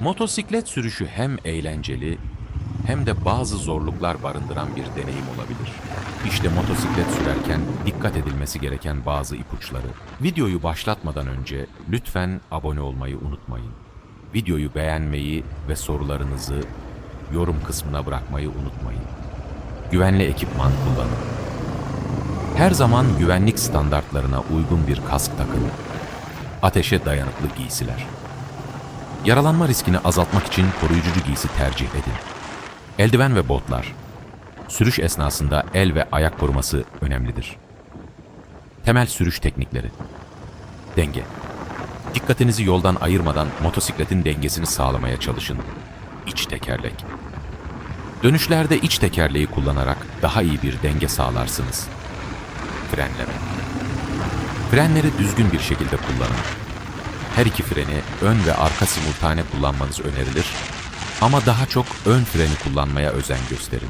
Motosiklet sürüşü hem eğlenceli hem de bazı zorluklar barındıran bir deneyim olabilir. İşte motosiklet sürerken dikkat edilmesi gereken bazı ipuçları. Videoyu başlatmadan önce lütfen abone olmayı unutmayın. Videoyu beğenmeyi ve sorularınızı yorum kısmına bırakmayı unutmayın. Güvenli ekipman kullanın. Her zaman güvenlik standartlarına uygun bir kask takın. Ateşe dayanıklı giysiler. Yaralanma riskini azaltmak için koruyucu giysi tercih edin. Eldiven ve botlar. Sürüş esnasında el ve ayak koruması önemlidir. Temel sürüş teknikleri. Denge. Dikkatinizi yoldan ayırmadan motosikletin dengesini sağlamaya çalışın. İç tekerlek. Dönüşlerde iç tekerleği kullanarak daha iyi bir denge sağlarsınız. Frenleme. Frenleri düzgün bir şekilde kullanın. Her iki freni ön ve arka simultane kullanmanız önerilir ama daha çok ön freni kullanmaya özen gösterin.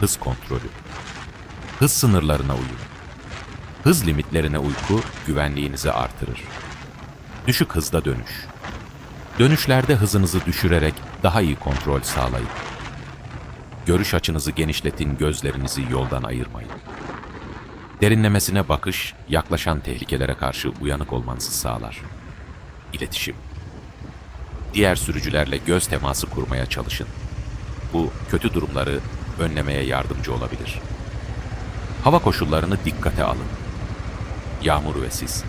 Hız kontrolü. Hız sınırlarına uyun. Hız limitlerine uyku güvenliğinizi artırır. Düşük hızda dönüş. Dönüşlerde hızınızı düşürerek daha iyi kontrol sağlayın. Görüş açınızı genişletin, gözlerinizi yoldan ayırmayın. Derinlemesine bakış, yaklaşan tehlikelere karşı uyanık olmanızı sağlar. İletişim. Diğer sürücülerle göz teması kurmaya çalışın. Bu kötü durumları önlemeye yardımcı olabilir. Hava koşullarını dikkate alın. Yağmur ve sis.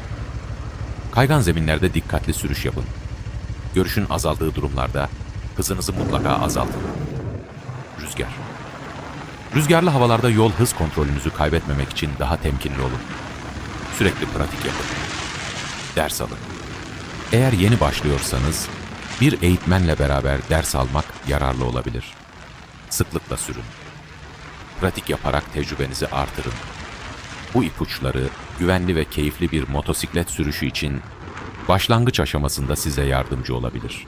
Kaygan zeminlerde dikkatli sürüş yapın. Görüşün azaldığı durumlarda hızınızı mutlaka azaltın. Rüzgar. Rüzgarlı havalarda yol hız kontrolünüzü kaybetmemek için daha temkinli olun. Sürekli pratik yapın. Ders alın. Eğer yeni başlıyorsanız bir eğitmenle beraber ders almak yararlı olabilir. Sıklıkla sürün. Pratik yaparak tecrübenizi artırın. Bu ipuçları güvenli ve keyifli bir motosiklet sürüşü için başlangıç aşamasında size yardımcı olabilir.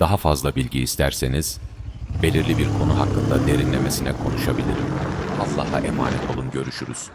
Daha fazla bilgi isterseniz belirli bir konu hakkında derinlemesine konuşabilirim. Allah'a emanet olun görüşürüz.